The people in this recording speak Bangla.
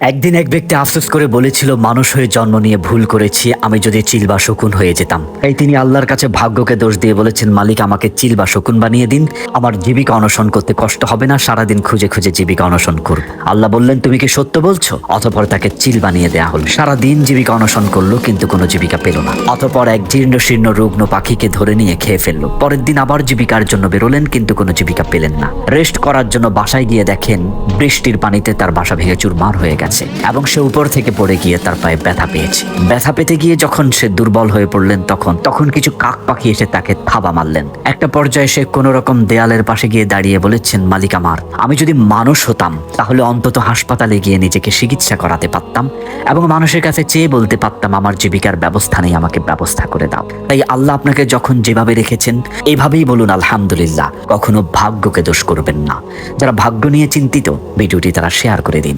একদিন এক ব্যক্তি আফসোস করে বলেছিল, মানুষ হয়ে জন্ম নিয়ে ভুল করেছি, আমি যদি চিল বা শকুন হয়ে যেতাম। তাই তিনি আল্লাহর কাছে ভাগ্যকে দোষ দিয়ে বলেছেন, মালিক, আমাকে চিল বা শকুন বানিয়ে দিন। আমার জীবিকা অনশন করতে কষ্ট হবে না, সারাদিন খুঁজে খুঁজে জীবিকা অনশন করব। আল্লাহ বললেন, তুমি কি সত্য বলছো? অতপর তাকে চিল বানিয়ে দেয়া হলো। সারাদিন জীবিকা অনশন করল, কিন্তু কোনো জীবিকা পেল না। অতপর এক জীর্ণ শীর্ণ রুগ্ন পাখিকে ধরে নিয়ে খেয়ে ফেলল। পরের দিন আবার জীবিকার জন্য বেরোলেন, কিন্তু কোনো জীবিকা পেলেন না। রেস্ট করার জন্য বাসায় গিয়ে দেখেন, বৃষ্টির পানিতে তার বাসা ভেঙে চুরমার হয়ে গেছে এবং সে উপর থেকে পড়ে গিয়ে তার পায়ে ব্যথা পেয়েছে। ব্যথা পেতে গিয়ে যখন সে দুর্বল হয়ে পড়লেন তখন তখন কিছু কাক পাখি এসে তাকে থাবা মারলেন। একটা পর্যায়ে সে কোনো রকম দেয়ালের পাশে গিয়ে দাঁড়িয়ে বলেছেন, মালিক আমার, আমি যদি মানুষ হতাম, তাহলে অন্তত হাসপাতালে গিয়ে নিজেকে চিকিৎসা করাতে পারতাম এবং মানুষের কাছে চেয়ে বলতে পারতাম, আমার জীবিকার ব্যবস্থা নেই, আমাকে ব্যবস্থা করে দাও। তাই আল্লাহ আপনাকে যখন যেভাবে রেখেছেন, এভাবেই বলুন, আলহামদুলিল্লাহ, কখনো ভাগ্যকে দোষ করবেন না। যারা ভাগ্য নিয়ে চিন্তিত, ভিডিওটি তারা শেয়ার করে দিন।